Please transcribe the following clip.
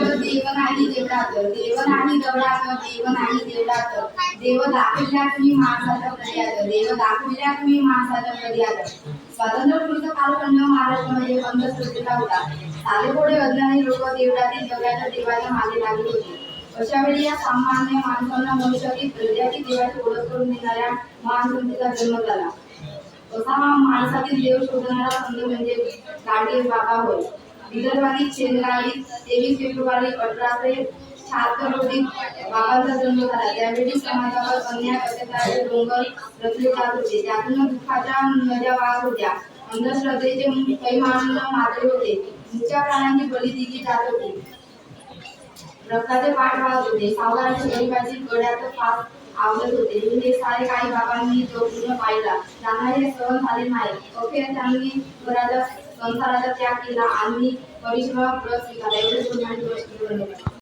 देव नाही देवळात देव नाही दवडात देव नाही देवळात. देव दाखविल्या तुम्ही माणसाच्या पर्यात देव दाखविल्या तुम्ही माणसाच्या पर्यात स्वातंत्र्यपूर्वीचा कालखंड महाराष्ट्रामध्ये बंद अंधश्रद्धेचा होता साधे अज्ञानी लोक देवळातील जगाच्या देवाच्या मागे लागले होते. अशा वेळी या सामान्य माणसांना मनुष्यातील प्रजाची देवाची ओळख करून देणाऱ्या महासंतीचा जन्म झाला. तसा हा माणसातील देव शोधणारा संत म्हणजे गाडगे बाबा होय. विदर्भातील शेंदगावीत तेवीस फेब्रुवारी अठराशे शहात्तर रोजी बाबांचा जन्म झाला. त्यावेळी समाजावर अन्याय अत्याचाराचे डोंगर रचले जात होते. त्यातून दुःखाच्या नद्या वाहत होत्या. अंधश्रद्धेचे कैमानंद माजले होते. मुख्या प्राण्यांची बली दिली जात होती. रक्ताचे पाठ वाहत होते. सावकाराची गरिबाची गड्यात फास आवडत होते. हे सारे काही बाबांनी जो पूर्ण पाहिला. त्यांना हे सहन झाले नाही. अखेर त्यांनी घराचा संसाराचा त्याग केला आणि परिश्रम स्वीकारला एवढे बोलण्याची